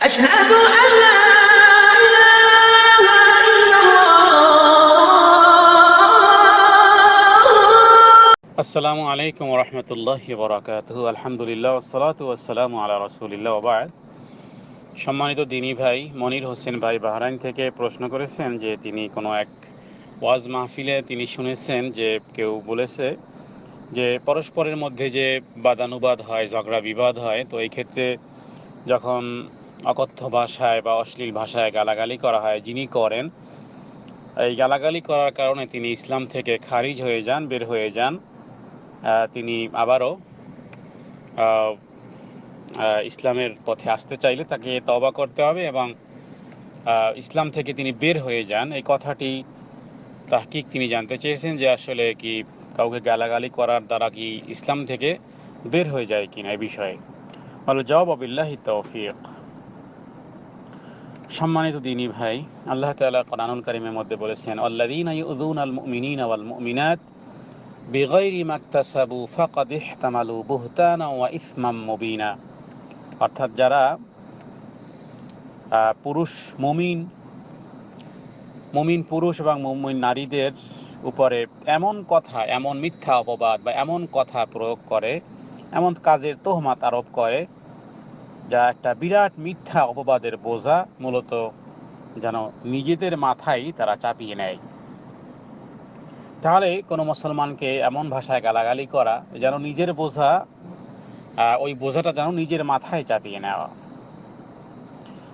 أشهد أن لا إله إلا الله আসসালামু আলাইকুম রহমতুল্লাহ বরাকাত আলহামদুলিল্লাহ সালাত ওয়াসালাম আলা রসুলিল্লাহ ওবায়দ সম্মানিত দিনী ভাই মনির হোসেন ভাই বাহরাইন থেকে প্রশ্ন করেছেন যে তিনি কোনো এক ওয়াজ মাহফিলে তিনি শুনেছেন যে কেউ বলেছে যে পরস্পরের মধ্যে যে বাদানুবাদ হয় ঝগড়া বিবাদ হয় তো এই ক্ষেত্রে যখন অকথ্য ভাষায় বা অশ্লীল ভাষায় গালাগালি করা হয়, যিনি করেন। এই গালাগালি করার কারণে তিনি ইসলাম থেকে খারিজ হয়ে যান, বের হয়ে যান। তিনি আবারও ইসলামের পথে আসতে চাইলে তাকে তবা করতে হবে এবং ইসলাম থেকে তিনি বের হয়ে যান। এই কথাটি তাহকিক তিনি জানতে চেয়েছেন যে আসলে কি কাউকে গালাগালি করার দ্বারা কি ইসলাম থেকে বের হয়ে যায় কিনা এই বিষয়ে। বলো, জবাব আবিল্লাহি তৌফিক। সম্মানিত দিনী ভাই, আল্লাহ তাআলা কোরআনুল কারীমের মধ্যে বলেছেন, আল্লাযীনা ইউযুনা আল মুমিনিনা ওয়াল মুমিনাত বিগাইরি মাকতাসাবু ফাকাদ ইহতামালু বুহতানা ওয়া ইসমাম মুবিনা। অর্থাৎ যারা পুরুষ মুমিন মুমিন পুরুষ এবং মুমিন নারীদের উপরে এমন কথা, এমন মিথ্যা অপবাদ বা এমন কথা প্রয়োগ করে, এমন কাজের তোহমাত আরোপ করে যা একটা বিরাট মিথ্যা অপবাদের বোঝা, মূলত যেন নিজেদের মাথায় তারা চাপিয়ে নেয়। তাহলে কোনো মুসলমানকে এমন ভাষায় গালাগালি করা যেন নিজের বোঝা ওই বোঝাটা যেন নিজের মাথায় চাপিয়ে নেওয়া।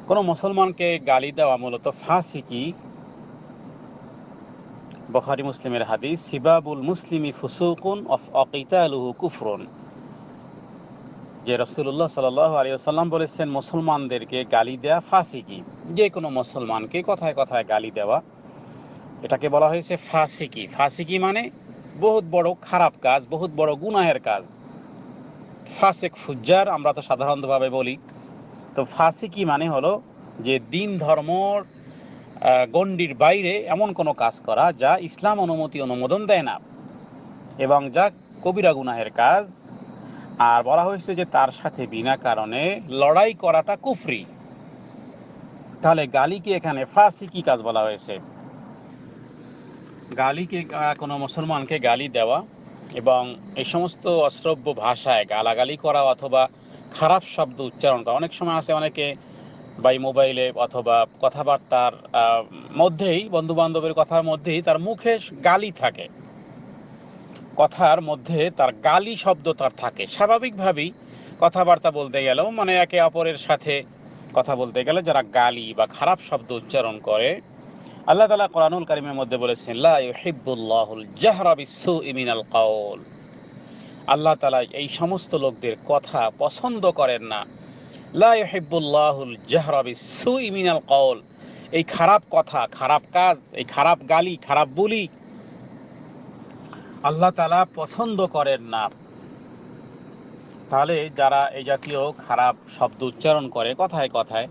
কোনো মুসলমানকে গালি দেওয়া মূলত ফাঁসিকি। বখারি, মুসলিমের হাদিস, সিবাবুল মুসলিমি ফুসুকুন অফ অকিতালুহু কুফরুন। যে রসুল্লাহ সাল আলী সাল্লাম বলেছেন, মুসলমানদেরকে গালি দেওয়া ফাঁসিকি। যে কোনো মুসলমানকে কথায় কথায় গালি দেওয়া। এটাকে বলা হয়েছে ফাসিকি। ফাসিকি মানে বহুত বড় খারাপ কাজ, বহুত বড় গুনাহের কাজ। ফাসেক ফুজ্জার আমরা তো সাধারণতভাবে বলি। তো ফাসিকি মানে হলো যে দিন ধর্মর গণ্ডির বাইরে এমন কোনো কাজ করা যা ইসলাম অনুমতি অনুমোদন দেয় না। এবং যা কবিরা গুনাহের কাজ আর বলা হয়েছে যে তার সাথে বিনা কারণে লড়াই করাটা কুফরি। তাহলে গালিকে এখানে ফাসিকি কাজ বলা হয়েছে? গালিকে কোনো মুসলমানকে গালি দেওয়া এবং এই সমস্ত অশ্রব্য ভাষায় গালাগালি করা অথবা খারাপ শব্দ উচ্চারণ করা। অনেক সময় আছে অনেকে বাই মোবাইলে অথবা কথাবার্তার মধ্যেই বন্ধু বান্ধবের কথার মধ্যেই তার মুখে গালি থাকে। কথার মধ্যে তার গালি শব্দ তার থাকে। স্বাভাবিকভাবেই কথাবার্তা বলতে গেলেও মানে একে অপরের সাথে কথা বলতে গেলে যারা গালি বা খারাপ শব্দ উচ্চারণ করে, আল্লাহ তালা কোরআনুল কারিমের মধ্যে বলেছেন, লা ইউহিব্বুল্লাহুল জাহরা বিসসুই মিনাল কাউল। আল্লাহ তালা এই সমস্ত লোকদের কথা পছন্দ করেন না। লা ইউহিব্বুল্লাহুল জাহরা বিসসুই মিনাল কাউল। এই খারাপ কথা, খারাপ কাজ, এই খারাপ গালি, খারাপ বুলি আল্লাহ তালা পছন্দ করেন না। তাহলে যারা এই জাতীয় খারাপ শব্দ উচ্চারণ করে কথায় কথায়,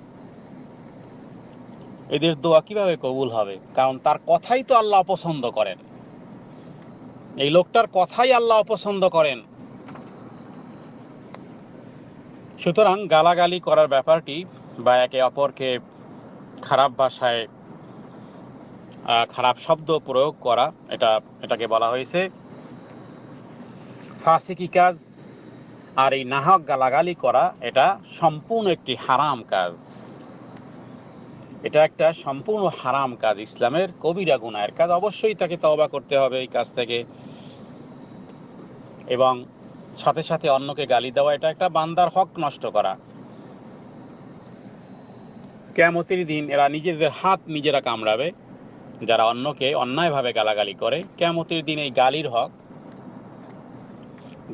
এদের দোয়া কীভাবে কবুল হবে? কারণ তার কথাই তো আল্লাহ অপছন্দ করেন। এই লোকটার কথাই আল্লাহ অপছন্দ করেন। সুতরাং গালাগালি করার ব্যাপারটি বা একে অপরকে খারাপ ভাষায় খারাপ শব্দ প্রয়োগ করা, এটা এটাকে বলা হয়েছে। ফাসিকি কাজ আর এই নাহক গালাগালি করা, এটা সম্পূর্ণ একটি হারাম কাজ। এটা একটা সম্পূর্ণ হারাম কাজ। ইসলামের কবিরা গুনাহের কাজ অবশ্যই তাকে তওবা করতে হবে এই কাজ থেকে। এবং সাথে সাথে অন্যকে গালি দেওয়া, এটা একটা বান্দার হক নষ্ট করা। কেমতির দিন এরা নিজেদের হাত নিজেরা কামড়াবে। যারা অন্যকে অন্যায়ভাবে গালাগালি করে কেমতির দিন এই গালির হক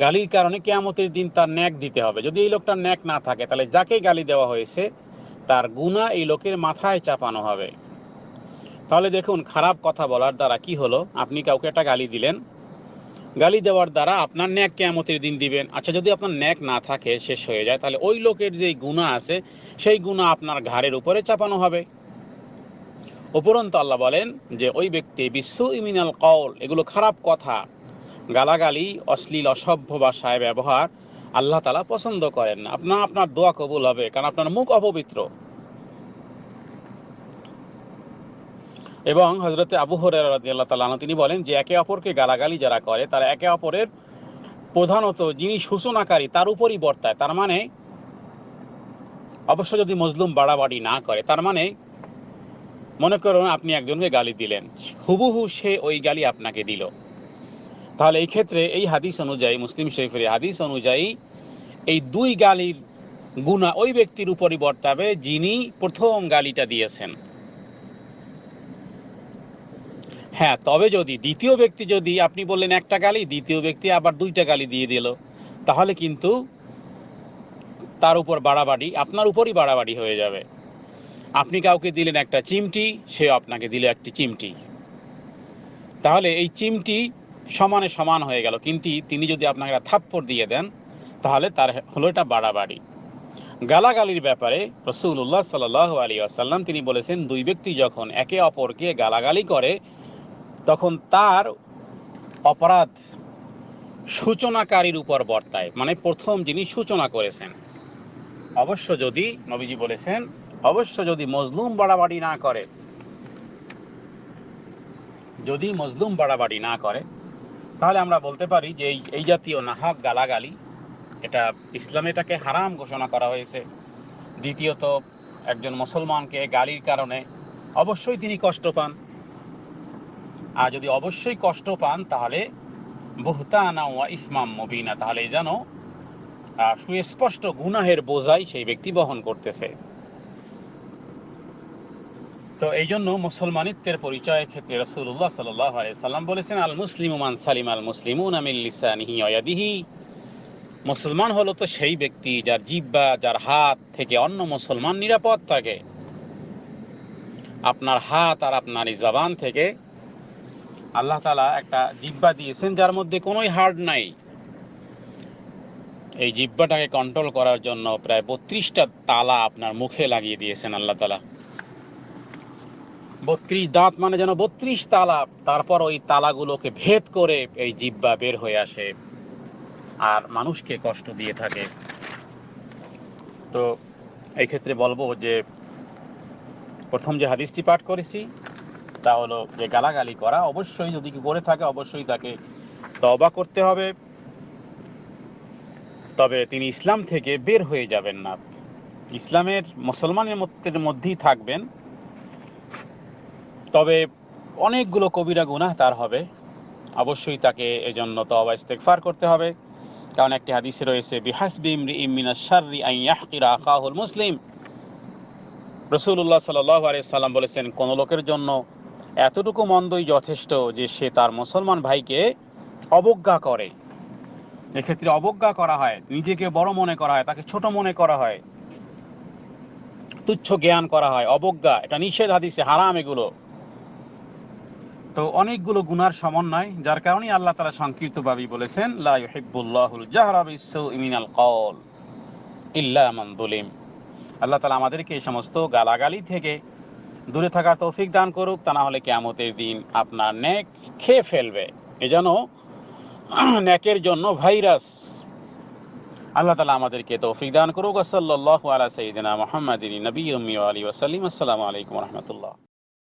গালির কারণে কেয়ামতের দিন তার ন্যাক দিতে হবে। যদি এই লোকটার ন্যাক না থাকে, তাহলে যাকে গালি দেওয়া হয়েছে, তার গুণা এই লোকের মাথায় চাপানো হবে। তাহলে দেখুন, খারাপ কথা বলার দ্বারা কি হলো? আপনি কাউকে একটা গালি দিলেন। গালি দেওয়ার দ্বারা আপনার ন্যাক কেয়ামতের দিন দিবেন। আচ্ছা যদি আপনার ন্যাক না থাকে, শেষ হয়ে যায়, তাহলে ওই লোকের যে গুণা আছে, সেই গুণা আপনার ঘাড়ের উপরে চাপানো হবে। উপরন্ত আল্লাহ বলেন যে, ওই ব্যক্তি বিশ্ব ইমিনাল কল এগুলো খারাপ কথা। গালাগালি, অশ্লীল, অসভ্য ভাষায় ব্যবহার আল্লাহ তালা পছন্দ করেন না। আপনার আপনার দোয়া কবুল হবে, কারণ আপনার মুখ অপবিত্র। এবং হজরতে আবু হরিয়াল্লাহ তালা তিনি বলেন যে, একে অপরকে গালাগালি যারা করে, তারা একে অপরের প্রধানত যিনি সূচনাকারী, তার উপরই বর্তায়। তার মানে অবশ্য যদি মজলুম বাড়াবাড়ি না করে, তার মানে মনে করুন আপনি একজনকে গালি দিলেন। হুবহু সে ওই গালি আপনাকে দিল। তাহলে এই ক্ষেত্রে এই হাদিস অনুযায়ী, মুসলিম শরীফের হাদিস অনুযায়ী এই দুই গালির গুণা ওই ব্যক্তির উপরই বর্তাবে যিনি প্রথম গালিটা দিয়েছেন। হ্যাঁ তবে যদি দ্বিতীয় ব্যক্তি যদি আপনি বললেন একটা গালি, দ্বিতীয় ব্যক্তি আবার দুইটা গালি দিয়ে দিল, তাহলে কিন্তু তার উপর বাড়াবাড়ি, আপনার উপরই বাড়াবাড়ি হয়ে যাবে। আপনি কাউকে দিলেন একটা চিমটি সে আপনাকে দিল একটি চিমটি। তাহলে এই চিমটি সমানে সমান হয়ে গেল। কিন্তু তিনি যদি আপনাকে থাপ্পড় দিয়ে দেন, তাহলে তার হলো এটা বাড়াবাড়ি। গালাগালির ব্যাপারে রসুল্লাহ সাল আলী আসাল্লাম তিনি বলেছেন, দুই ব্যক্তি যখন একে অপরকে গালাগালি করে, তখন তার অপরাধ সূচনাকারীর উপর বর্তায়। মানে প্রথম যিনি সূচনা করেছেন। অবশ্য যদি, নবীজি বলেছেন, অবশ্য যদি মজলুম বাড়াবাড়ি না করে, যদি মজলুম বাড়াবাড়ি না করে তাহলে আমরা বলতে পারি যে এই জাতীয় নাহক গালাগালি, এটা ইসলামে এটাকে হারাম ঘোষণা করা হয়েছে। দ্বিতীয়ত, একজন মুসলমানকে গালির কারণে অবশ্যই তিনি কষ্ট পান। আর যদি অবশ্যই কষ্ট পান, তাহলে বুহতানা ওয়া ইসমাম মবিনা, তাহলে যেন সুস্পষ্ট গুনাহের বোঝাই সেই ব্যক্তি বহন করতেছে। তো এই জন্য মুসলমানিত্বের পরিচয়ের ক্ষেত্রে রসুল্লাহ সাল্লাম বলেছেন আল মুসলিম মান সালিম আল মুসলিমুন আমিল লিসানিহি অয়াদিহি মুসলমান হলো তো সেই ব্যক্তি যার জিব্বা যার হাত থেকে অন্য মুসলমান নিরাপদ থাকে। আপনার হাত আর আপনার এই জবান থেকে আল্লাহ তালা একটা জিব্বা দিয়েছেন যার মধ্যে কোনোই হার্ড নাই। এই জিব্বাটাকে কন্ট্রোল করার জন্য প্রায় বত্রিশটা তালা আপনার মুখে লাগিয়ে দিয়েছেন আল্লাহ তালা বত্রিশ দাঁত মানে যেন বত্রিশ তালা। তারপর ওই তালাগুলোকে ভেদ করে এই জিব্বা বের হয়ে আসে। আর মানুষকে কষ্ট দিয়ে থাকে। তো এই ক্ষেত্রে বলব যে, প্রথম যে হাদিসটি পাঠ করেছি, তা হলো যে গালাগালি করা অবশ্যই যদি কেউ করে থাকে, অবশ্যই তাকে তবা করতে হবে। তবে তিনি ইসলাম থেকে বের হয়ে যাবেন না। ইসলামের মুসলমানের মধ্যে মধ্যেই থাকবেন। তবে অনেকগুলো কবিরা গুনাহ তার হবে। অবশ্যই তাকে এজন্য তওবা ইস্তেগফার করতে হবে। কারণ একটি হাদিসে রয়েছে, বিহাসবি ইমরিইম মিনাশ শাররি আন ইয়াহকিরা আখাহুল মুসলিম। রাসূলুল্লাহ সাল্লাল্লাহু আলাইহি সাল্লাম বলেছেন, কোন লোকের জন্য এতটুকু মন্দই যথেষ্ট যে সে তার মুসলমান ভাইকে অবজ্ঞা করে। এক্ষেত্রে অবজ্ঞা করা হয়, নিজেকে বড় মনে করা হয়, তাকে ছোট মনে করা হয়, তুচ্ছ জ্ঞান করা হয়, অবজ্ঞা। এটা নিষেধ হাদিসে, হারাম এগুলো। তো অনেকগুলো গুনার সমন্বয়, যার কারণে আল্লাহ তালা সংকীর্তভাবে বলেছেন আল্লাহ তালা আমাদেরকে এই সমস্ত গালাগালি থেকে দূরে থাকার তৌফিক দান করুক, তা না হলে কেয়ামতের দিন আপনার নেক খেয়ে ফেলবে। এ যেন নেকের জন্য ভাইরাস। আল্লাহ তালা আমাদেরকে তৌফিক দান করুক। সাল্লাহ আলা সঈদিনা মোহাম্মদিন নবী আলী ওসালিম আসসালামু আলাইকুম রহমতুল্লাহ।